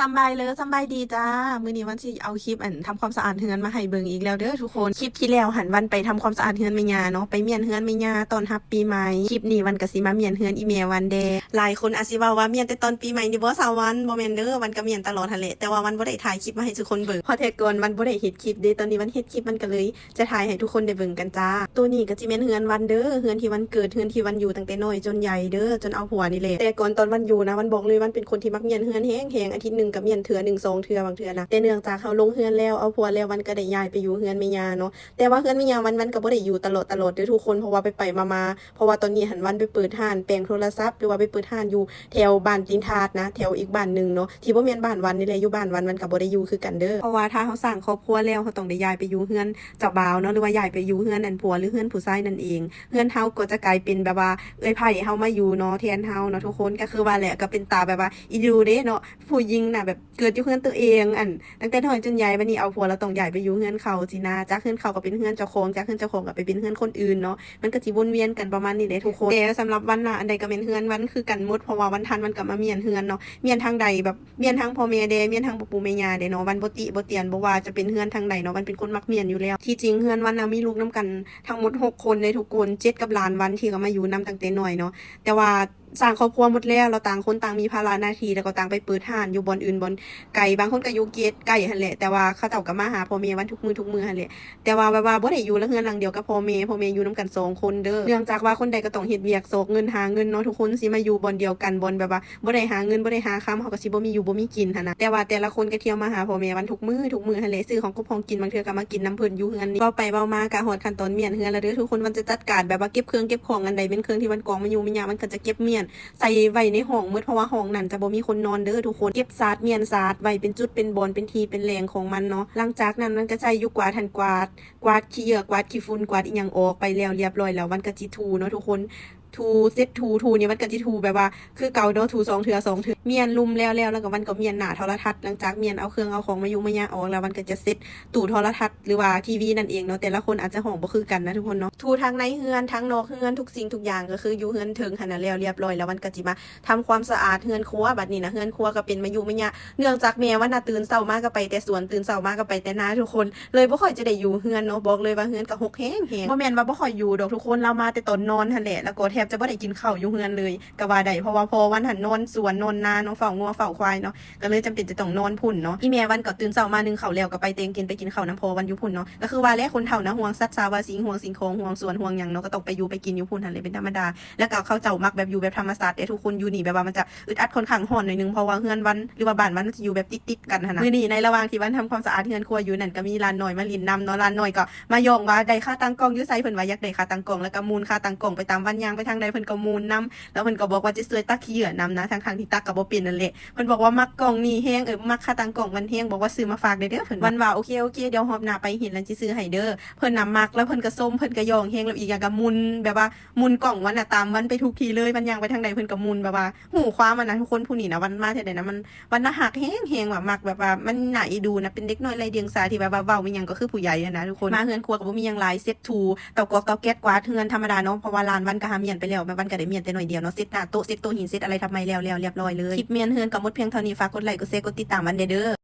สบายเลยสบายดีจ้า มือนี้วันสิเอาคลิปอันทำความสะอาดเฮือนมาให้เบิงอีกแล้วเด้อทุกคน คลิปที่แล้วหันวันไปทำความสะอาดเฮือนแม่ยาเนาะ ไปเมียนเฮือนแม่ยาตอนรับปีใหม่ คลิปนี้วันก็สิมาเมียนเฮือนอีเมียวันเดย์หลายคนอาจสิว้าว่าเมียนแต่ตอนปีใหม่นี่บ่สาววันบ่แม่นเด้อวันก็เมียนตลอดหั่นแหลแต่ว่าวันบ่ได้ถ่ายคลิปมาให้ทุกคนเบิงเพราะแต่ก่อนวันบ่ได้เฮ็ดคลิปเด้ตอนนี้วันเฮ็ดคลิปมันก็เลย จะถ่ายให้ทุกคนได้เบิงกันจ้า ตัวนี้ก็สิแม่นเฮือนวันเด้อ เฮือนที่วันเกิด เฮือนที่วันอยู่ตั้งแต่น้อยจนใหญ่เด้อ จนเอาผัวนี่แหละแต่ก่อนตอนวันอยู่นะวันบอกเลยวันเป็นคนที่มักเมียนเฮือนแห้งๆอาทิตย์นึงก็เมียนเทื่อหนึ่งสองเทื่อบางเทื่อนะแต่เนื่องจากเขาลงเฮือนแล้วเอาผัวแล้ววันก็ได้ย้ายไปอยู่เฮือนแม่ยาเนาะแต่ว่าเฮือนแม่ยาวันวันก็บ่ได้อยู่ตลอดตลอดด้อทุกคนเพราะว่าไปไปๆมาเพราะว่าตอนนี้หันวันไปเปิดห้านแปลงโทรศัพท์หรือว่าไปเปิดห้านอยู่แถวบ้านตินทาดนะแถวอีกบ้านหนึ่งเนาะที่บ่แม่นบ้านวันนี่แหละอยู่บ้านวันมันก็บ่ได้อยู่คือกันเด้อเพราะว่าถ้าเขาสร้างครอบครัวแล้วเขาต้องได้ย้ายไปอยู่เฮือนเจ้าบ่าวเนาะหรือว่าย้ายไปอยู่เฮือนอันผัวหรือเฮือนผู้ชายนั่นเองเฮือนเฮาก็จะกลายเป็นแบบว่าเอ้ยไผ่เฮามาอยู่เนาะแทนเฮาเนาะทุกคนก็คือว่าแหละก็เป็นตาแบบว่าอีดูเด้เนาะผู้หญิงน่ะแบบเกิดอยู่เฮือนตัวเองอันตั้งแต่น้อยจนใหญ่บัดนี้เอาผัวแล้วต้องย้ายไปอยู่เฮือนเขาสินะจากเฮือนเขาก็เป็นเฮือนเจ้าของจากเฮือนเจ้าของก็ไปเป็นเฮือนคนอื่นเนาะมันก็สิวนเวียนกันประมาณนี้แหละทุกคนแต่สำหรับวันน่ะอันใดก็เป็นเฮือนวันคือกันมดเพราะว่าวันทันมันก็มาเมียนเฮือนเนาะเมียนทางใดแบบเมียนทางพ่อแม่เดเมียนทางปู่ปู่แม่ย่าเดเนาะวันบติบเตียนบว่าจะเป็นเฮือนทางใดเนาะวันเป็นคนมักเมียนอยู่แล้ว ที่จริงเฮือนวันน่ะมีลูกนํกันทั้งหมดหกคนในทุกคนเจ็ดกับหลานวันที่ก็มาอยู่นํตั้งแต่น้อยเนาะแต่ว่าสร้างครอบครัวหมดแล้วเราต่างคนต่างมีภาระหน้าที่แล้วก็ต่างไปเปิดห้านอยู่บนอื่นบนไก่บางคนก็อยู่เกตไก่หั่นแหละแต่ว่าเขาเจ้าก็มาหาพ่อแม่วันทุกมือทุกมือหันแหละแต่ว่าแบบว่าบ่ได้อยู่แล้วเฮือนหลังเดียวกับพ่อแม่พ่อแม่อยู่นํกันสองคนเด้อเนื่องจากว่าคนใดก็ต้องเฮ็ดเวียกโศกเงินหาเงินเนาะทุกคนสิมาอยู่บนเดียวกันบนแบบว่าบ่ได้หาเงินบ่ได้หาค้ำเขาก็สิบ่มีอยู่บ่มีกินหันนะแต่ว่าแต่ละคนก็เที่ยวมาหาพ่อแม่วันทุกมือทุกมือหันแหละซื้อของกบของกินบางเทื่อก็มากินน้ำเพิ่นอยู่เฮือนนี่เว้าไปเว้ามากะฮอดขั้นตอนเมียนเฮือนแล้วเด้อทุกคนมันจะจัดการแบบว่าเก็บเครื่องเก็บของอันใดเป็นเครื่องที่มันกองมันอยู่มันยามันก็จะเก็บเมียนใส่ไว้ในห้องมืดเพราะว่าห้องนั้นจะบ่มีคนนอนเด้อทุกคนเก็บซาดเมียนซาดไว้เป็นจุดเป็นบอลเป็นทีเป็นแรงของมันเนาะหลังจากนั้นมันก็ใช้ยุกวาดทันกวาดกวาดขี้เหยื่อกวาดขี้ฝุ่นกวาดอีหยังออกไปแล้วเรียบร้อยแล้วมันก็จิทูเนาะทุกคน ทูเซตทูทูเนี่ยมันก็จิทูแบบว่าคือเก่าเนาะทูสองเถื่อสองเถื่อเมียนลุมแล้วแล้วแล้วก็มันก็เมียนหนาโทรทัศน์หลังจากเมียนเอาเครื่องเอาของมายุมายาออกแล้วมันก็จะเซตตู้โทรทัศน์หรือว่าทีวีนั่นเองเนาะแต่ละคนอาจจะห้องบ่คือกันนะทุกคนเนาะทูทั้งในเฮือนทั้งนอกเฮือนทุกสิ่งทุกอย่างก็คืออยู่เฮือนถึงหันแล้วเรียบร้อยแล้วมันก็จิมาทำความสะอาดเฮือนครัวบัดนี้นะเฮือนครัวก็เป็นมายู่ไม่ยาเนื่องจากแม่ว่าน่ะตื่นเช้ามากก็ไปแต่สวนตื่นเช้ามากก็ไปแต่นาทุกคน เลยบ่ค่อยจะได้อยู่เฮือนเนาะบอกเลยว่าเฮือนก็หกแห้งแฮงบ่แม่นว่าบ่ค่อยอยู่ดอกทุกคนเรามาแต่ตอนนอนหันแหละแล้วก็แบจะบ่ได้กินข้าวอยู่เฮือนเลยก็ว่าได้เพราะว่าพอวันหันนอนสวนนอนนาเนาะเฝ้างัวเฝ้าควายเนาะก็เลยจำเป็นจะต้องนอนพุ่นเนาะอีแม่วันก็ตื่นเช้ามานึ่งข้าวแล้วก็ไปเตงกินไปกินข้าวน้ำพอวันอยู่พุ่นเนาะก็คือว่าแล้วคนเฒ่านะห่วงสัตว์สาวาสิงห่วงสิงของห่วงสวนห่วงหยังเนาะก็ต้องไปอยู่ไปกินอยู่พุ่นหันเลยเป็นธรรมดา แล้วก็เขาเจ้ามักแบบอยู่แบบธรรมศาสตร์แต่ทุกคนอยู่นี่แบบว่ามันจะอึดอัดค่อนข้างห่อนหน่อยนึงเพราะว่าเฮือนวันหรือว่าบ้านวันจะอยู่แบบติดๆกันหันนะมื้อนี้ในระหว่างที่วันทำความสะอาดเฮือนครัวอยู่นั่นก็มีร้านหน่อยมาลินนำเนาะร้านหน่อยก็มายองว่าได้ค่าตังกองอยู่ไสเพิ่นว่าอยากได้ค่าตังกองแล้วก็มูลค่าตังกองไปตามวันยางไปทางใดเพิ่นก็มูลนำแล้วเพิ่นก็บอกว่าจะช่วยตักขี้เหยื่อนำนะทั้งๆที่ตักก็บ่เป็นนั่นแหละเพิ่นบอกว่ามักกล้องนี่แฮงเออมักค่าตั้งกล้องมันแฮงบอกว่าซื้อมาฝากเด้อเด้อเพิ่นวันว่าโอเคโอเคเดี๋ยวหอบหน้าไปเห็นแล้วสิซื้อให้เด้อเพิ่นนำมักแล้วเพิ่นก็ส้มเพิ่นก็ย่องแฮงแล้วอีกอย่างก็มุนแบบว่ามุนกล่องวันน่ะตามวันไปทุกทีเลยวันยางไปทางใดเพิ่นก็มุนแบบว่าหูความมันนะทุกคนผู้นี่นะวันมาเท่าใดนะมันวันน่ะหักแห้งแหงแบบมักแบบว่ามันหนาอีดูนะเป็นเด็กน้อยไรเดียงสาที่แบบว่าเว้ามีหยังก็คือผู้ใหญ่อะนะทุกคนมาเฮือนครัวก็บ่มีหยังหลายเซ็ตทูเตากอกเตาแก๊สกวาดเฮือนธรรมดาเนาะเพราะว่าลานวันก็หาเมียนไปแล้วแม่วันก็ได้เมียนแต่หน่อยเดียวเนาะเซ็ตหน้าโต๊ะเซ็ตโต๊ะหินเซ็ตอะไรทำไมแล้วแล้วเรียบร้อยเลยคลิปเมียนเฮือนก็หมดเพียงเท่านี้ฝากกดไลค์กดแชร์กดติดตามมันเด้อ